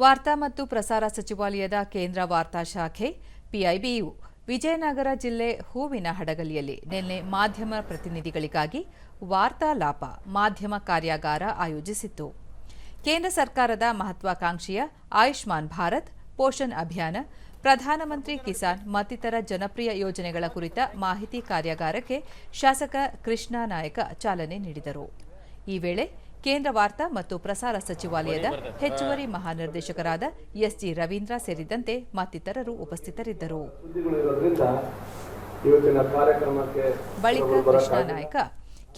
ವಾರ್ತಾ ಮತ್ತು ಪ್ರಸಾರ ಸಚಿವಾಲಯದ ಕೇಂದ್ರ ವಾರ್ತಾ ಶಾಖೆ ಪಿಐಬಿಯು ವಿಜಯನಗರ ಜಿಲ್ಲೆ ಹೂವಿನ ಹಡಗಲಿಯಲ್ಲಿ ನಿನ್ನೆ ಮಾಧ್ಯಮ ಪ್ರತಿನಿಧಿಗಳಿಗಾಗಿ ವಾರ್ತಾಲಾಪ, ಮಾಧ್ಯಮ ಕಾರ್ಯಾಗಾರ ಆಯೋಜಿಸಿತ್ತು. ಕೇಂದ್ರ ಸರ್ಕಾರದ ಮಹತ್ವಾಕಾಂಕ್ಷೆಯ ಆಯುಷ್ಮಾನ್ ಭಾರತ್, ಪೋಷಣ್ ಅಭಿಯಾನ, ಪ್ರಧಾನಮಂತ್ರಿ ಕಿಸಾನ್ ಮತ್ತಿತರ ಜನಪ್ರಿಯ ಯೋಜನೆಗಳ ಕುರಿತ ಮಾಹಿತಿ ಕಾರ್ಯಾಗಾರಕ್ಕೆ ಶಾಸಕ ಕೃಷ್ಣ ನಾಯಕ ಚಾಲನೆ ನೀಡಿದರು. ಈ ವೇಳೆ ಕೇಂದ್ರ ವಾರ್ತಾ ಮತ್ತು ಪ್ರಸಾರ ಸಚಿವಾಲಯದ ಹೆಚ್ಚುವರಿ ಮಹಾನಿರ್ದೇಶಕರಾದ ಎಸ್ ಜಿ ರವೀಂದ್ರ ಸೇರಿದಂತೆ ಮತ್ತಿತರರು ಉಪಸ್ಥಿತರಿದ್ದರು. ಇವತ್ತಿನ ಕಾರ್ಯಕ್ರಮಕ್ಕೆ ಬಳಿಕ ಕೃಷ್ಣ. ನಾಯಕ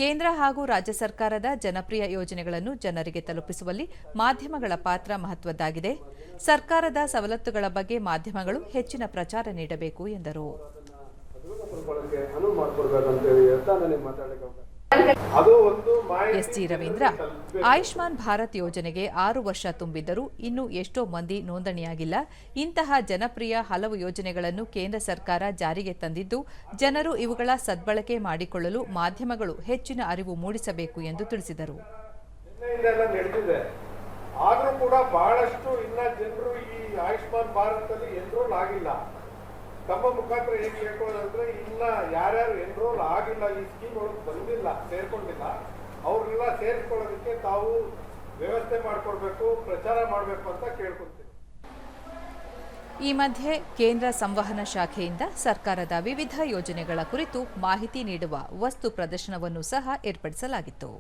ಕೇಂದ್ರ ಹಾಗೂ ರಾಜ್ಯ ಸರ್ಕಾರದ ಜನಪ್ರಿಯ ಯೋಜನೆಗಳನ್ನು ಜನರಿಗೆ ತಲುಪಿಸುವಲ್ಲಿ ಮಾಧ್ಯಮಗಳ ಪಾತ್ರ ಮಹತ್ವದ್ದಾಗಿದೆ. ಸರ್ಕಾರದ ಸವಲತ್ತುಗಳ ಬಗ್ಗೆ ಮಾಧ್ಯಮಗಳು ಹೆಚ್ಚಿನ ಪ್ರಚಾರ ನೀಡಬೇಕು ಎಂದರು. ಎಸ್ಜಿ ರವೀಂದ್ರ ಆಯುಷ್ಮಾನ್ ಭಾರತ್ ಯೋಜನೆಗೆ ಆರು ವರ್ಷ ತುಂಬಿದ್ದರೂ ಇನ್ನೂ ಎಷ್ಟೋ ಮಂದಿ ನೋಂದಣಿಯಾಗಿಲ್ಲ. ಇಂತಹ ಜನಪ್ರಿಯ ಹಲವು ಯೋಜನೆಗಳನ್ನು ಕೇಂದ್ರ ಸರ್ಕಾರ ಜಾರಿಗೆ ತಂದಿದ್ದು ಜನರು ಇವುಗಳ ಸದ್ಬಳಕೆ ಮಾಡಿಕೊಳ್ಳಲು ಮಾಧ್ಯಮಗಳು ಹೆಚ್ಚಿನ ಅರಿವು ಮೂಡಿಸಬೇಕು ಎಂದು ತಿಳಿಸಿದರು. ಆದ್ರೂ ಕೂಡ ಬಹಳಷ್ಟು ಇನ್ನ ಜನರು ಈ ಆಯುಷ್ಮಾನ್ ಭಾರತದಲ್ಲಿ ಎನ್ರೋಲ್ ಆಗಿಲ್ಲ. ತಮ್ಮ ಮುಖಾಂತರ ಹೇಗೆ ಹೇಳ್ಕೊಳ್ಳೋದಂದ್ರೆ ಇಲ್ಲ, ಯಾರ್ಯಾರು ಎನ್ರೋಲ್ ಆಗಿಲ್ಲ, ಈ ಸ್ಕೀಮ್ ಒಳಗೆ ಬಂದಿಲ್ಲ, ಸೇರ್ಕೊಂಡಿಲ್ಲ, ಅವ್ರನ್ನೆಲ್ಲ ಸೇರಿಸ್ಕೊಳ್ಳೋದಕ್ಕೆ ತಾವು ವ್ಯವಸ್ಥೆ ಮಾಡ್ಕೊಡ್ಬೇಕು, ಪ್ರಚಾರ ಮಾಡಬೇಕು ಅಂತ ಕೇಳ್ಕೊಂತೀನಿ ಈ ಮಧ್ಯೆ ಕೇಂದ್ರ ಸಂವಹನ ಶಾಖೆಯಿಂದ ಸರ್ಕಾರದ ವಿವಿಧ ಯೋಜನೆಗಳ ಕುರಿತು ಮಾಹಿತಿ ನೀಡುವ ವಸ್ತು ಪ್ರದರ್ಶನವನ್ನು ಸಹ ಏರ್ಪಡಿಸಲಾಗಿತ್ತು.